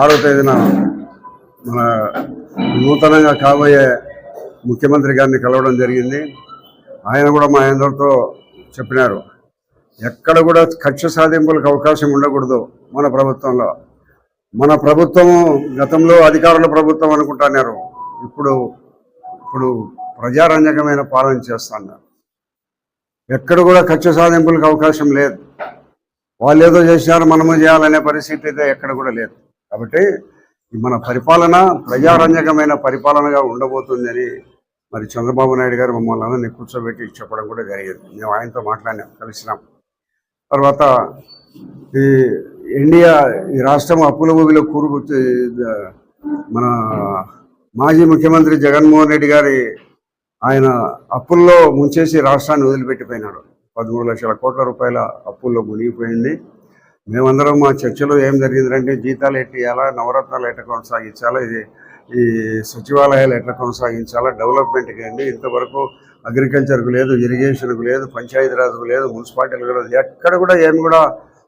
ఆరో తేదీన మన నూతనంగా కాబోయే ముఖ్యమంత్రి గారిని కలవడం జరిగింది. ఆయన కూడా మా అందరితో చెప్పినారు. ఎక్కడ కూడా కక్ష సాధింపులకు అవకాశం ఉండకూడదు మన ప్రభుత్వంలో. మన ప్రభుత్వం గతంలో అధికారుల ప్రభుత్వం అనుకుంటున్నారు. ఇప్పుడు ఇప్పుడు ప్రజారంజకమైన పాలన చేస్తున్నారు. ఎక్కడ కూడా కక్ష సాధింపులకు అవకాశం లేదు. వాళ్ళు ఏదో చేసినారు మనము చేయాలనే పరిస్థితి అయితే ఎక్కడ కూడా లేదు. కాబట్టి మన పరిపాలన ప్రజారంజకమైన పరిపాలనగా ఉండబోతుందని మరి చంద్రబాబు నాయుడు గారు మమ్మల్ని అందరినీ కూర్చోబెట్టి చెప్పడం కూడా జరిగింది. మేము ఆయనతో మాట్లాడినాం కలిసినాం. తర్వాత ఈ ఇండియా ఈ రాష్ట్రం అప్పుల ఊబిలో కూరుకు మన మాజీ ముఖ్యమంత్రి జగన్మోహన్ రెడ్డి గారి ఆయన అప్పుల్లో ముంచేసి రాష్ట్రాన్ని వదిలిపెట్టిపోయినాడు. పదమూడు లక్షల కోట్ల రూపాయల అప్పుల్లో మునిగిపోయింది. మేమందరం మా చర్చలో ఏం జరిగిందంటే జీతాలు ఎట్టి ఇవ్వాలా నవరత్నాలు ఎట్లా కొనసాగించాలా ఇది ఈ సచివాలయాలు ఎట్లా కొనసాగించాలా డెవలప్మెంట్కి అండి. ఇంతవరకు అగ్రికల్చర్కు లేదు ఇరిగేషన్కు లేదు పంచాయతీరాజ్కు లేదు మున్సిపాలిటీలకు లేదు. ఎక్కడ కూడా ఏమి కూడా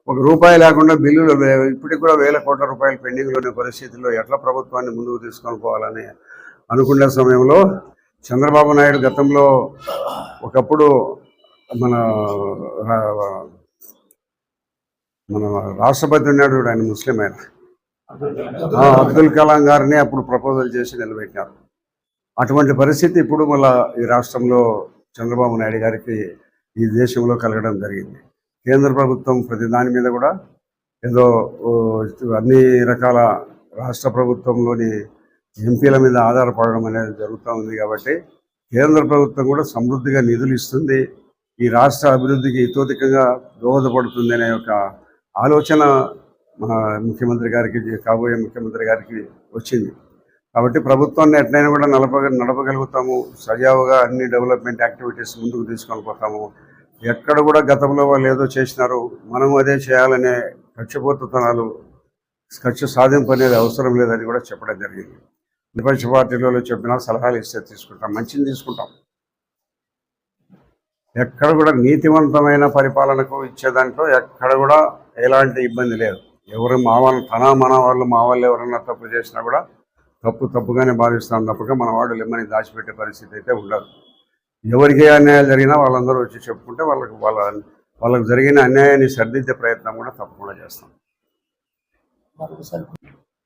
ఒక రూపాయి లేకుండా బిల్లులు ఇప్పటికి కూడా వేల కోట్ల రూపాయలు పెండింగ్లో ఉన్న పరిస్థితుల్లో ఎట్లా ప్రభుత్వాన్ని ముందుకు తీసుకొని పోవాలని అనుకునే సమయంలో చంద్రబాబు నాయుడు గతంలో ఒకప్పుడు మన మన రాష్ట్రపతి ఉన్నాడు ఆయన ముస్లిం ఆయన. అబ్దుల్ కలాం గారిని అప్పుడు ప్రపోజల్ చేసి నిలబెట్టినారు. అటువంటి పరిస్థితి ఇప్పుడు మళ్ళా ఈ రాష్ట్రంలో చంద్రబాబు నాయుడు గారికి ఈ దేశంలో కలగడం జరిగింది. కేంద్ర ప్రభుత్వం ప్రతి దాని మీద కూడా ఏదో అన్ని రకాల రాష్ట్ర ప్రభుత్వంలోని ఎంపీల మీద ఆధారపడడం అనేది జరుగుతూ ఉంది కాబట్టి కేంద్ర ప్రభుత్వం కూడా సమృద్ధిగా నిధులు ఇస్తుంది. ఈ రాష్ట్ర అభివృద్ధికి ఇతోధికంగా దోహదపడుతుంది అనే ఒక ఆలోచన మన ముఖ్యమంత్రి గారికి కాబోయే ముఖ్యమంత్రి గారికి వచ్చింది. కాబట్టి ప్రభుత్వాన్ని ఎట్లయినా కూడా నడప నడపగలుగుతాము. సజావుగా అన్ని డెవలప్మెంట్ యాక్టివిటీస్ ముందుకు తీసుకొని పోతాము ఎక్కడ కూడా గతంలో వాళ్ళు ఏదో చేసినారు మనం అదే చేయాలనే కక్షపోతుతనాలు కక్ష సాధింపు అనేది అవసరం లేదని కూడా చెప్పడం జరిగింది. విపక్ష పార్టీలలో చెప్పినా సలహాలు ఇస్తే తీసుకుంటాం మంచిని తీసుకుంటాం. ఎక్కడ కూడా నీతివంతమైన పరిపాలనకు ఇచ్చే దాంట్లో ఎక్కడ కూడా ఎలాంటి ఇబ్బంది లేదు. ఎవరు మా వాళ్ళు తన మన వాళ్ళు మా వాళ్ళు ఎవరన్నా తప్పు చేసినా కూడా తప్పు తప్పుగానే భావిస్తాం తప్పక మన వాళ్ళు లెమ్మని దాచిపెట్టే పరిస్థితి అయితే ఉండదు. ఎవరికి ఏ అన్యాయాలు జరిగినా వాళ్ళందరూ వచ్చి చెప్పుకుంటే వాళ్ళకి వాళ్ళ వాళ్ళకి జరిగిన అన్యాయాన్ని సరిదిద్దే ప్రయత్నం కూడా తప్పకుండా చేస్తాం. మరొకసారి